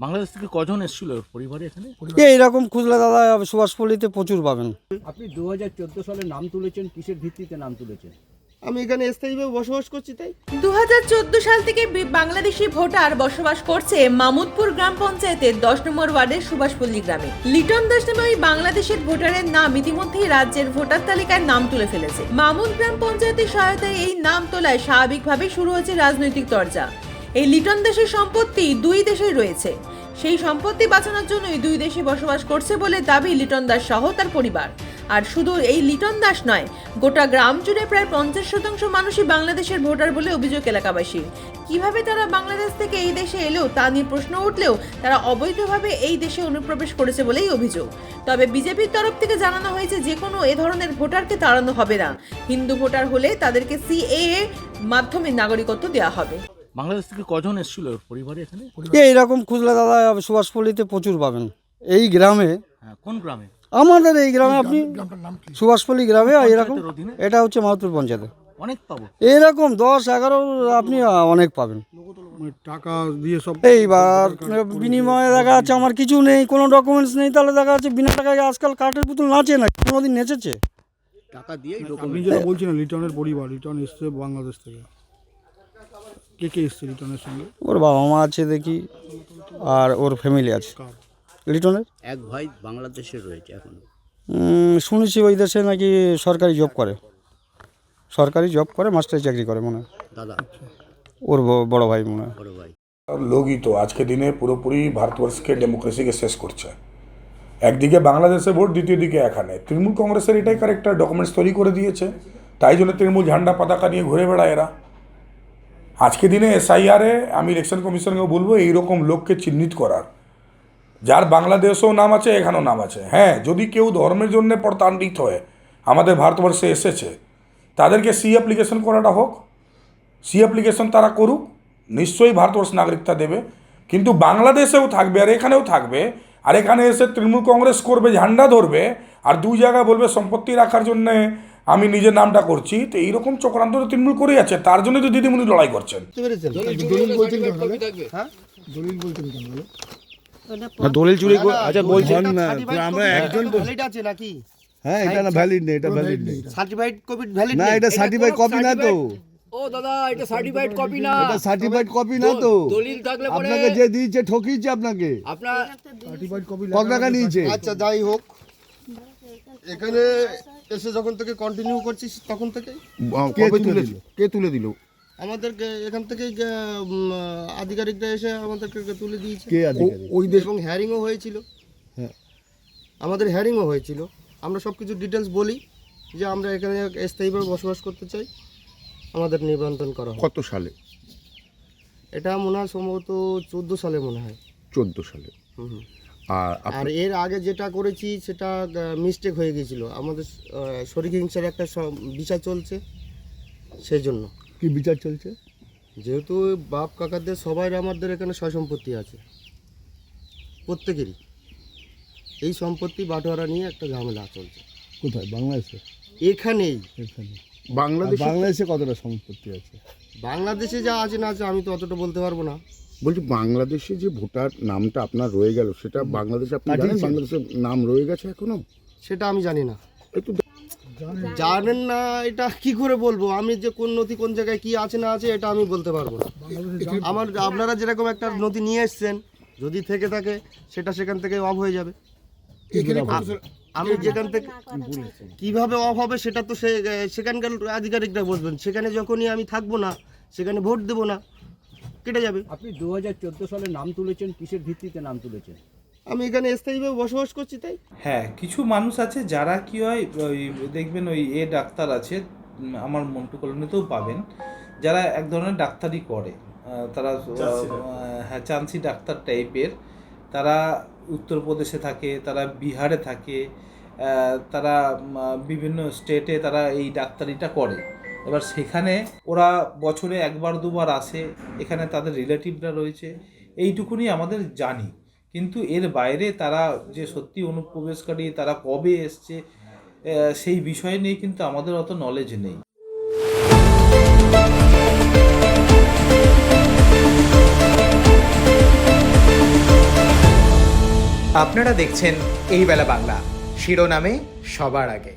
বাংলাদেশ থেকে কজন এসেছিল? পরিবারে এখানে? এইরকম খুঁজলে দাদা সুভাষপল্লিতে প্রচুর পাবেন। আপনি দুহাজার চোদ্দ সালে নাম তুলেছেন কিসের ভিত্তিতে নাম তুলেছেন? আমি এখানে স্থায়ীভাবে বসবাস করছি তাই। দু হাজার চোদ্দ সাল থেকে বি- বাংলাদেশি ভোটার বসবাস করছে মামুদপুর গ্রাম পঞ্চায়েতের দশ নম্বর ওয়ার্ডের সুভাষপল্লী গ্রামে। লিটন দাস নামে ওই বাংলাদেশের ভোটারের নাম ইতিমধ্যেই রাজ্যের ভোটার তালিকায় নাম তুলে ফেলেছে। মামুদ গ্রাম পঞ্চায়েতের সহায়তায় এই নাম তোলায় স্বাভাবিকভাবে শুরু হয়েছে রাজনৈতিক চর্চা এই লিটন দেশের সম্পত্তি দুই দেশেই রয়েছে। সেই সম্পত্তি বাঁচানোর জন্যই দুই দেশে বসবাস করছে বলে দাবি লিটন দাস সহ তার পরিবার। আর শুধু এই লিটন দাস নয়, গোটা গ্রাম জুড়ে প্রায় পঞ্চাশ শতাংশ মানুষই বাংলাদেশের ভোটার বলে অভিযোগ এলাকাবাসীর কীভাবে তারা বাংলাদেশ থেকে এই দেশে এলেও তা নিয়ে প্রশ্ন উঠলেও তারা অবৈধভাবে এই দেশে অনুপ্রবেশ করেছে বলেই অভিযোগ। তবে বিজেপির তরফ থেকে জানানো হয়েছে যে কোনো এ ধরনের ভোটারকে তাড়ানো হবে না। হিন্দু ভোটার হলে তাদেরকে সিএএ মাধ্যমে নাগরিকত্ব দেওয়া হবে। বাংলাদেশ থেকে কজন এসেছিল? ওর পরিবারে এখানে? এইরকম খুঁজলে দাদা সুভাষপল্লিতে প্রচুর পাবেন। এই গ্রামে হ্যাঁ কোন গ্রামে? আমাদের এই গ্রামে আপনি সুভাষপল্লী গ্রামে এরকম? এটা হচ্ছে মাহতুর পঞ্চায়েতে। অনেক পাবো। এইরকম দশ এগারো আপনি অনেক পাবেন। টাকা দিয়ে সব এইবার বিনিময়ে দেখা যাচ্ছে আমার কিছু নেই কোনো ডকুমেন্টস নেই তাহলে দেখা যাচ্ছে বিনা টাকায় আজকাল কাঠের পুতুল নাচে না কোনোদিন নেচেছে? টাকা দিয়েই আপনি ডকুমেন্ট যেটা বলছিলেন রিটার্নের পরিবার রিটার্ন এসছে বাংলাদেশ থেকে। কে কে এসছে সঙ্গে? ওর বাবা মা আছে দেখি আর ওর ফ্যামিলি আছে। লিটনের এক ভাই বাংলাদেশে রয়েছে এখন। শুনেছি ওই দেশে নাকি সরকারি জব করে। সরকারি জব করে মাস্টারি চাকরি করে মনে হয়। দাদা। ওর বড় ভাই মনে হয়। বড় ভাই। লোকই তো আজকে দিনে পুরোপুরি ভারতবর্ষকে ডেমোক্রেসিকে শেষ করছে। একদিকে বাংলাদেশে ভোট দ্বিতীয় দিকে এখানে। তৃণমূল কংগ্রেসের এটাই কারেক্টার ডকুমেন্টস তৈরি করে দিয়েছে। তাই জন্য তৃণমূল ঝান্ডা পতাকা নিয়ে ঘুরে বেড়ায় এরা। আজকে দিনে এসআইআরে আমি ইলেকশন কমিশনকে বলব, এইরকম লোককে চিহ্নিত করার। যার বাংলাদেশেও নাম আছে, এখানেও নাম আছে। হ্যাঁ যদি কেউ ধর্মের জন্য প্রতারিত হয়, আমাদের ভারতবর্ষে এসেছে, তাদেরকে সি অ্যাপ্লিকেশন করাটা হোক। সি অ্যাপ্লিকেশন তারা করুক, নিশ্চয়ই ভারতবর্ষ নাগরিকতা দেবে। কিন্তু বাংলাদেশেও থাকবে আর এখানেও থাকবে। আর এখানে এসে তৃণমূল কংগ্রেস করবে, ঝান্ডা ধরবে, আর দুই জায়গায় বলবে সম্পত্তি রাখার জন্যে আমি নিজের নামটা করছি তো এইরকম চক্রান্ত তো তৃণমূল করেই আছে তার জন্য তো দিদিমণি লড়াই করছেন। দলিল চুরি আচ্ছা বলছেন না আমরা একজন আছে নাকি? হ্যাঁ এটা না ভ্যালিড নেই এটা ভ্যালিড নেই। সার্টিফাইড কপি ভ্যালিড না এটা সার্টিফাইড কপি না তো। ও দাদা এটা সার্টিফাইড কপি না। এটা সার্টিফাইড কপি না তো। দলিল থাকলে পরে আপনাকে যে দিয়েছে ঠকিয়েছে আপনাকে। আপনার কত টাকা নিয়েছে। আচ্ছা যাই হোক। এখানে এসে যখন থেকে কন্টিনিউ করছিস তখন থেকে? কে তুলে দিল? কে তুলে দিল? আমাদেরকে এখান থেকে আধিকারিকরা এসে আমাদেরকে তুলে দিয়েছে। কে আধিকারিক? ওই দেশ এবং হ্যারিংও হয়েছিল। হ্যাঁ। আমাদের হ্যারিংও হয়েছিল। আমরা সব কিছু ডিটেলস বলি যে আমরা এখানে স্থায়ীভাবে বসবাস করতে চাই। আমাদের নিবন্ধন করা কত সালে? এটা মনে হয় সম্ভবত চোদ্দ সালে মনে হয়। চোদ্দ সালে। হুম হুম। আর আর এর আগে যেটা করেছি সেটা মিস্টেক হয়ে গিয়েছিল আমাদের শরীর হিংসার একটা বিষয় চলছে সেই জন্য কি বিচার চলছে? যেহেতু বাপ কাকাদের সবাই আমাদের এখানে সয় সম্পত্তি আছে। প্রত্যেকেরই। এই সম্পত্তি বাটোয়ারা নিয়ে একটা ঝামেলা চলছে। কোথায়? বাংলাদেশে? এখানেই। এখানে। বাংলাদেশ বাংলাদেশে কতটা সম্পত্তি আছে? বাংলাদেশে যা আছে না আছে আমি তো অতটা বলতে পারব না। বলছি বাংলাদেশে যে ভোটার নামটা আপনার রয়ে গেল সেটা বাংলাদেশে আপনি জানেন? বাংলাদেশের নাম রয়ে গেছে এখনও? সেটা আমি জানি না। একটু জানেন। না এটা কি করে বলব? আমি যে কোন নথি কোন জায়গায় কি আছে না আছে এটা আমি বলতে পারব না। আমার আপনারা যেরকম একটা নথি নিয়ে এসছেন যদি থেকে থাকে সেটা সেখান থেকে অফ হয়ে যাবে। আমি যেখান থেকে কীভাবে অফ হবে সেটা তো সে সেখানকার আধিকারিকরা বলবেন সেখানে যখনই আমি থাকব না সেখানে ভোট দেবো না। কেটে যাবে। আপনি দু হাজার চোদ্দ সালে নাম তুলেছেন কিসের ভিত্তিতে নাম তুলেছেন? আমি এখানে স্থায়ীভাবে বসবাস করছি তাই? হ্যাঁ কিছু মানুষ আছে যারা কি হয় ওই দেখবেন ওই এ ডাক্তার আছে আমার মন্টু কলোনিতেও পাবেন যারা এক ধরনের ডাক্তারি করে। তারা হ্যাঁ চান্সি ডাক্তার টাইপের। তারা উত্তরপ্রদেশে থাকে তারা বিহারে থাকে তারা বিভিন্ন স্টেটে তারা এই ডাক্তারিটা করে। এবার সেখানে ওরা বছরে একবার, দুবার আসে, এখানে তাদের রিলেটিভরা রয়েছে, এইটুকুনি আমাদের জানি। কিন্তু এর বাইরে তারা যে সত্যি অনুপ্রবেশকারী, তারা কবে এসছে সেই বিষয় নিয়ে কিন্তু আমাদের অত নলেজ নেই। আপনারা দেখছেন এই বেলা বাংলা। শিরোনামে সবার আগে।